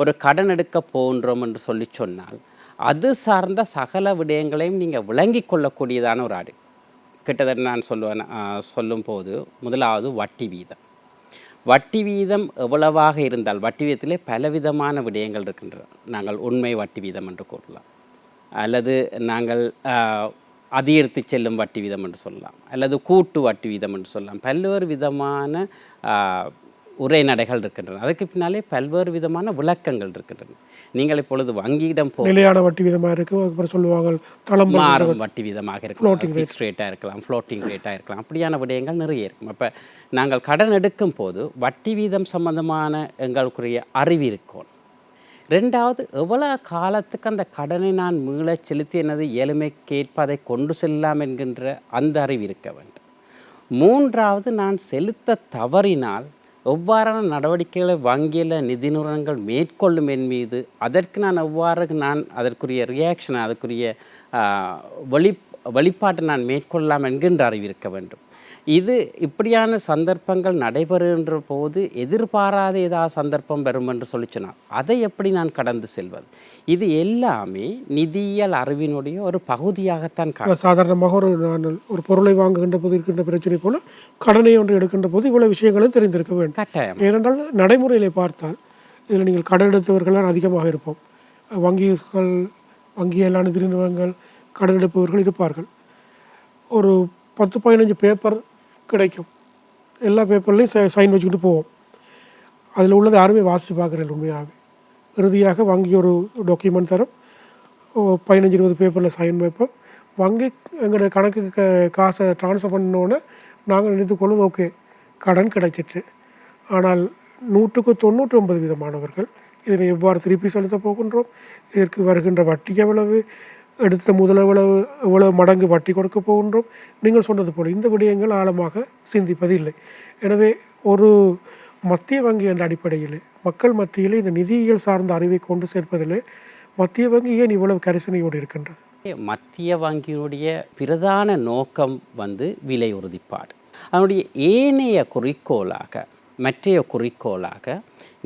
ஒரு கடன் எடுக்க போகின்றோம் என்று சொல்லி சொன்னால் அது சார்ந்த சகல விடயங்களையும் நீங்கள் விளங்கி கொள்ளக்கூடியதான ஒரு ஆடு கிட்டத்தட்ட நான் சொல்லுவேன் சொல்லும்போது முதலாவது வட்டி வீதம். வட்டி வீதம் எவ்வளவாக இருந்தால் வட்டி வீதத்திலே பலவிதமான விடயங்கள் இருக்கின்றன. நாங்கள் உண்மை வட்டி வீதம் என்று கூறலாம். அல்லது நாங்கள் அதிகரித்து செல்லும் வட்டி வீதம் என்று சொல்லலாம். அல்லது கூட்டு வட்டி வீதம் என்று சொல்லலாம். பல்வேறு விதமான உரைநடைகள் இருக்கின்றன. அதுக்கு பின்னாலே பல்வேறு விதமான விளக்கங்கள் இருக்கின்றன. நீங்கள் இப்பொழுது வங்கியிடம் போ நிலையான வட்டி விதமாக இருக்குது அதுக்கப்புறம் சொல்லுவாங்க தளம் மாறும் வட்டி வீதமாக இருக்கலாம். ஃபிக்ஸ் ரேட்டாக இருக்கலாம் ஃப்ளோட்டிங் ரேட்டாக இருக்கலாம். அப்படியான விடயங்கள் நிறைய இருக்கும். அப்போ நாங்கள் கடன் எடுக்கும் போது வட்டி வீதம் சம்பந்தமான எங்களுக்குரிய அறிவு இருக்கும். ரெண்டாவது எவ்வளோ காலத்துக்கு அந்த கடனை நான் மீளச் செலுத்தி எனது இயலுமைக்கேற்ப அதை கொண்டு செல்லலாம் என்கின்ற அந்த அறிவு இருக்க வேண்டும். மூன்றாவது நான் செலுத்த தவறினால் எவ்வாறான நடவடிக்கைகளை வங்கியில் நிதி நிறுவனங்கள் மேற்கொள்ளும் என் மீது அதற்கு நான் எவ்வாறு நான் அதற்குரிய ரியாக்ஷன் அதற்குரிய வழி வெளி நான் மேற்கொள்ளலாம் என்கின்ற அறிவு இருக்க வேண்டும். இது இப்படியான சந்தர்ப்பங்கள் நடைபெறுகின்ற போது எதிர்பாராத ஏதாவது சந்தர்ப்பம் வரும் என்று சொல்லி சொன்னால் அதை எப்படி நான் கடந்து செல்வது? இது எல்லாமே நிதியியல் அறிவினுடைய ஒரு பகுதியாகத்தான் கா சாதாரணமாக ஒரு நான் ஒரு பொருளை வாங்குகின்ற போது இருக்கின்ற பிரச்சனை போல கடனை ஒன்று எடுக்கின்ற போது இவ்வளவு விஷயங்களும் தெரிந்திருக்க வேண்டும். கட்டாயம்? ஏனென்றால் நடைமுறையிலே பார்த்தால் இதில் நீங்கள் கடன் எடுத்தவர்கள் அதிகமாக இருப்போம். வங்கிகள் வங்கியெல்லாம் நிதி நிறுவனங்கள் கடன் எடுப்பவர்கள் இருப்பார்கள். ஒரு பத்து பதினஞ்சு பேப்பர் கிடைக்கும். எல்லா பேப்பர்லையும் சைன் வச்சுக்கிட்டு போவோம். அதில் உள்ளது யாருமே வாசித்து பார்க்குறேன் உண்மையாகவே. இறுதியாக வங்கி ஒரு டாக்குமெண்ட் தரும். பதினஞ்சு இருபது பேப்பரில் சைன் வைப்போம். வங்கி எங்களோட கணக்குக்கு க- காசை ட்ரான்ஸ்ஃபர் பண்ணோன்னே நாங்கள் நினைத்துக்கொள்ளும் ஓகே கடன் கிடைச்சிட்டு ஆனால் நூற்றுக்கு தொண்ணூற்றி ஒன்பது விதமானவர்கள் இதனை எவ்வாறு திருப்பி செலுத்தப் போகின்றோம்? இதற்கு வருகின்ற வட்டி எவ்வளவு? எடுத்த முதல் எவ்வளவு எவ்வளவு மடங்கு வட்டி கொடுக்க போகின்றோம்? நீங்கள் சொன்னது போல் இந்த விடயங்கள் ஆழமாக சிந்திப்பதில்லை. எனவே ஒரு மத்திய வங்கி என்ற அடிப்படையில் மக்கள் மத்தியில் இந்த நிதியியல் சார்ந்த அறிவை கொண்டு சேர்ப்பதில் மத்திய வங்கி ஏன் இவ்வளவு கரிசனையோடு இருக்கின்றது? மத்திய வங்கியினுடைய பிரதான நோக்கம் வந்து விலை உறுதிப்பாடு. அதனுடைய ஏனைய குறிக்கோளாக மற்றைய குறிக்கோளாக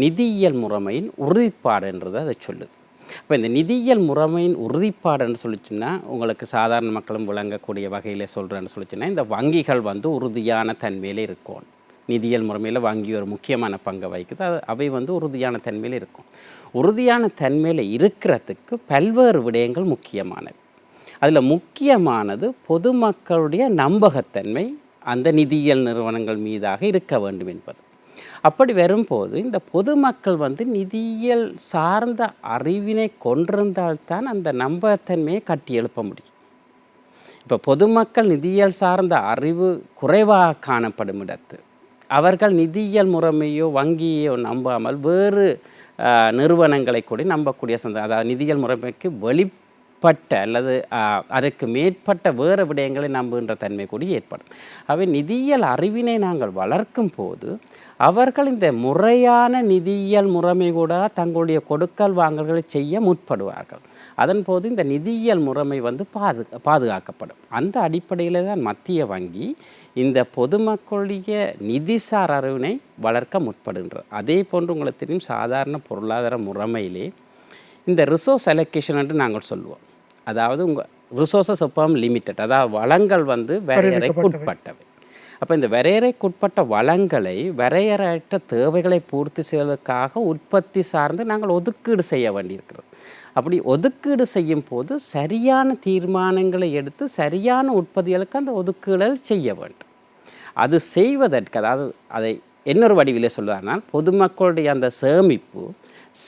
நிதியியல் முறைமையின் உறுதிப்பாடுன்றதை அதை சொல்லுது. இப்போ இந்த நிதியியல் முறைமையின் உறுதிப்பாடுன்னு சொல்லிச்சுன்னா உங்களுக்கு சாதாரண மக்களும் விளங்கக்கூடிய வகையில் சொல்கிறேன்னு சொல்லிச்சுன்னா இந்த வங்கிகள் வந்து உறுதியான தன்மையில் இருக்கும். நிதியியல் முறைமையில் வங்கி ஒரு முக்கியமான பங்கை வகிக்குது. அது அவை வந்து உறுதியான தன்மையில் இருக்கும். உறுதியான தன்மையில் இருக்கிறதுக்கு பல்வேறு விடயங்கள் முக்கியமானது. அதில் முக்கியமானது பொதுமக்களுடைய நம்பகத்தன்மை அந்த நிதியியல் நிறுவனங்கள் மீதாக இருக்க வேண்டும் என்பது. அப்படி வரும்போது இந்த பொதுமக்கள் வந்து நிதியியல் சார்ந்த அறிவினை கொண்டிருந்தால்தான் அந்த நம்பகத்தன்மையை கட்டி எழுப்ப முடியும். இப்போ பொதுமக்கள் நிதியியல் சார்ந்த அறிவு குறைவாக காணப்படும் இடத்து. அவர்கள் நிதியியல் முறைமையோ வங்கியோ நம்பாமல் வேறு நிறுவனங்களை கூட நம்பக்கூடிய சந்த அதாவது நிதியியல் முறைமைக்கு வெளி வெளிப்பட்ட அல்லது அதற்கு மேற்பட்ட வேறு விடயங்களை நம்புகின்ற தன்மை கூட ஏற்படும். அவை நிதியியல் அறிவினை நாங்கள் வளர்க்கும் போது அவர்கள் இந்த முறையான நிதியியல் முறைமை கூட தங்களுடைய கொடுக்கல் வாங்கல்களை செய்ய முற்படுவார்கள். அதன் போது இந்த நிதியியல் முறைமை வந்து பாது பாதுகாக்கப்படும். அந்த அடிப்படையில் தான் மத்திய வங்கி இந்த பொதுமக்களுடைய நிதிசார் அறிவினை வளர்க்க முற்படுகின்றது அதே போன்று உங்களுக்கு தெரியும் சாதாரண பொருளாதார முறைமையிலே இந்த ரிசோர்ஸ் அலோகேஷன் என்று நாங்கள் சொல்லுவோம். அதாவது உங்கள் ரிசோர்ஸஸ் எப்பவும் லிமிட்டட் அதாவது வளங்கள் வந்து வரையறைக்குட்பட்டவை. அப்போ இந்த வரையறைக்குட்பட்ட வளங்களை வரையறையற்ற தேவைகளை பூர்த்தி செய்வதற்காக உற்பத்தி சார்ந்து நாங்கள் ஒதுக்கீடு செய்ய வேண்டியிருக்கிறது. அப்படி ஒதுக்கீடு செய்யும் போது சரியான தீர்மானங்களை எடுத்து சரியான உற்பத்திகளுக்கு அந்த ஒதுக்கீடுகள் செய்ய வேண்டும். அது செய்வதற்கு அதாவது அதை இன்னொரு வடிவிலே சொல்லுவார்கள் பொதுமக்களுடைய அந்த சேமிப்பு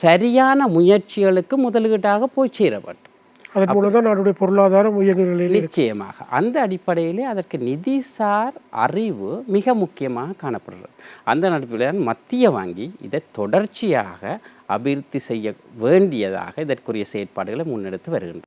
சரியான முயற்சிகளுக்கு முதலீட்டாக போய் சேர வேண்டும். அதன் மூலம் தான் நாடுடைய பொருளாதாரம் இயங்கு நிலையில் நிச்சயமாக. அந்த அடிப்படையிலே அதற்கு நிதிசார் அறிவு மிக முக்கியமாக காணப்படுகிறது. அந்த நடிப்பில் மத்திய வங்கி இதை தொடர்ச்சியாக அபிவிருத்தி செய்ய வேண்டியதாக இதற்குரிய செயற்பாடுகளை முன்னெடுத்து வருகின்றது.